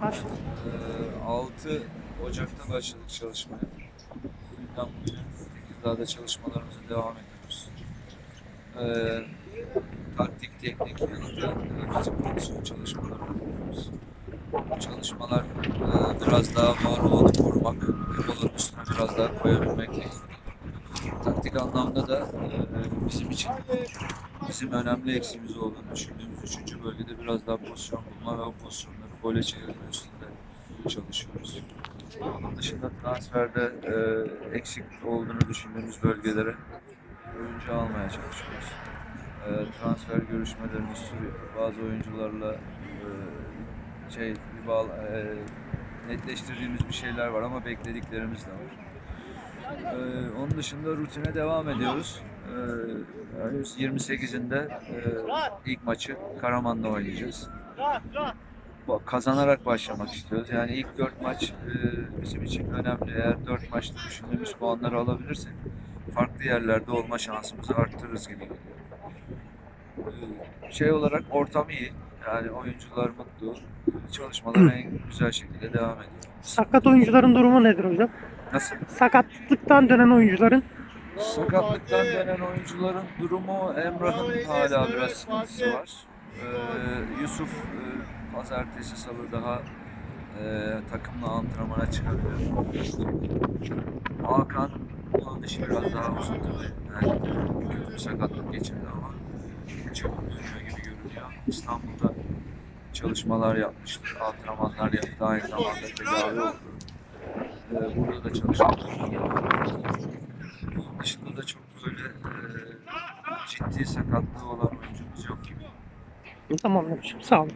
Başla. Ee, 6 Ocak'ta başladık çalışmaya. Bugünden bugüne Tekirdağ'da çalışmalarımıza devam ediyoruz. Ee, taktik, teknik yanında fizik kondisyon çalışmaları yapıyoruz. Bu çalışmalar e, biraz daha var olanı korumak balonun üstüne biraz daha koyabilmekle ilgili. Taktik anlamda da e, bizim için bizim önemli eksiğimiz olduğunu düşündüğümüz üçüncü bölgede biraz daha pozisyon bulma ve o pozisyonları gole çevirme üstünde çalışıyoruz. Onun dışında transferde e, eksik olduğunu düşündüğümüz bölgelere oyuncu almaya çalışıyoruz. E, transfer görüşmelerimiz. Bazı oyuncularla e, şey bir bağ, e, netleştirdiğimiz bir şeyler var ama beklediklerimiz de var. E, onun dışında rutine devam ediyoruz. E, henüz 28'inde e, ilk maçı Karaman'da oynayacağız. Kazanarak başlamak istiyoruz. Yani ilk 4 maç e, bizim için önemli. Eğer 4 maçta düşündüğümüz puanları alabilirsek farklı yerlerde olma şansımızı arttırırız gibi geliyor. E, Şey olarak ortam iyi. Yani oyuncular mutlu. Çalışmalar en güzel şekilde devam ediyor. Sakat oyuncuların durumu nedir hocam? Nasıl? Sakatlıktan dönen oyuncuların Sakatlıktan dönen oyuncuların durumu Emrah'ın hala biraz sıkıntısı var. Ee, Yusuf e, pazartesi salı daha e, takımla antrenmana çıkabilir. Hakan onun dışı biraz daha uzun tabii. Yani bir sakatlık geçirdi ama çabuk dönüyor gibi görünüyor. İstanbul'da çalışmalar yapmıştı, antrenmanlar yaptı, aynı zamanda tedavi oldu. Ee, burada da çalışmalar yaptı. Bunun dışında da çok böyle e, ciddi sakatlığı olan oyuncumuz yok gibi. No mam napisane.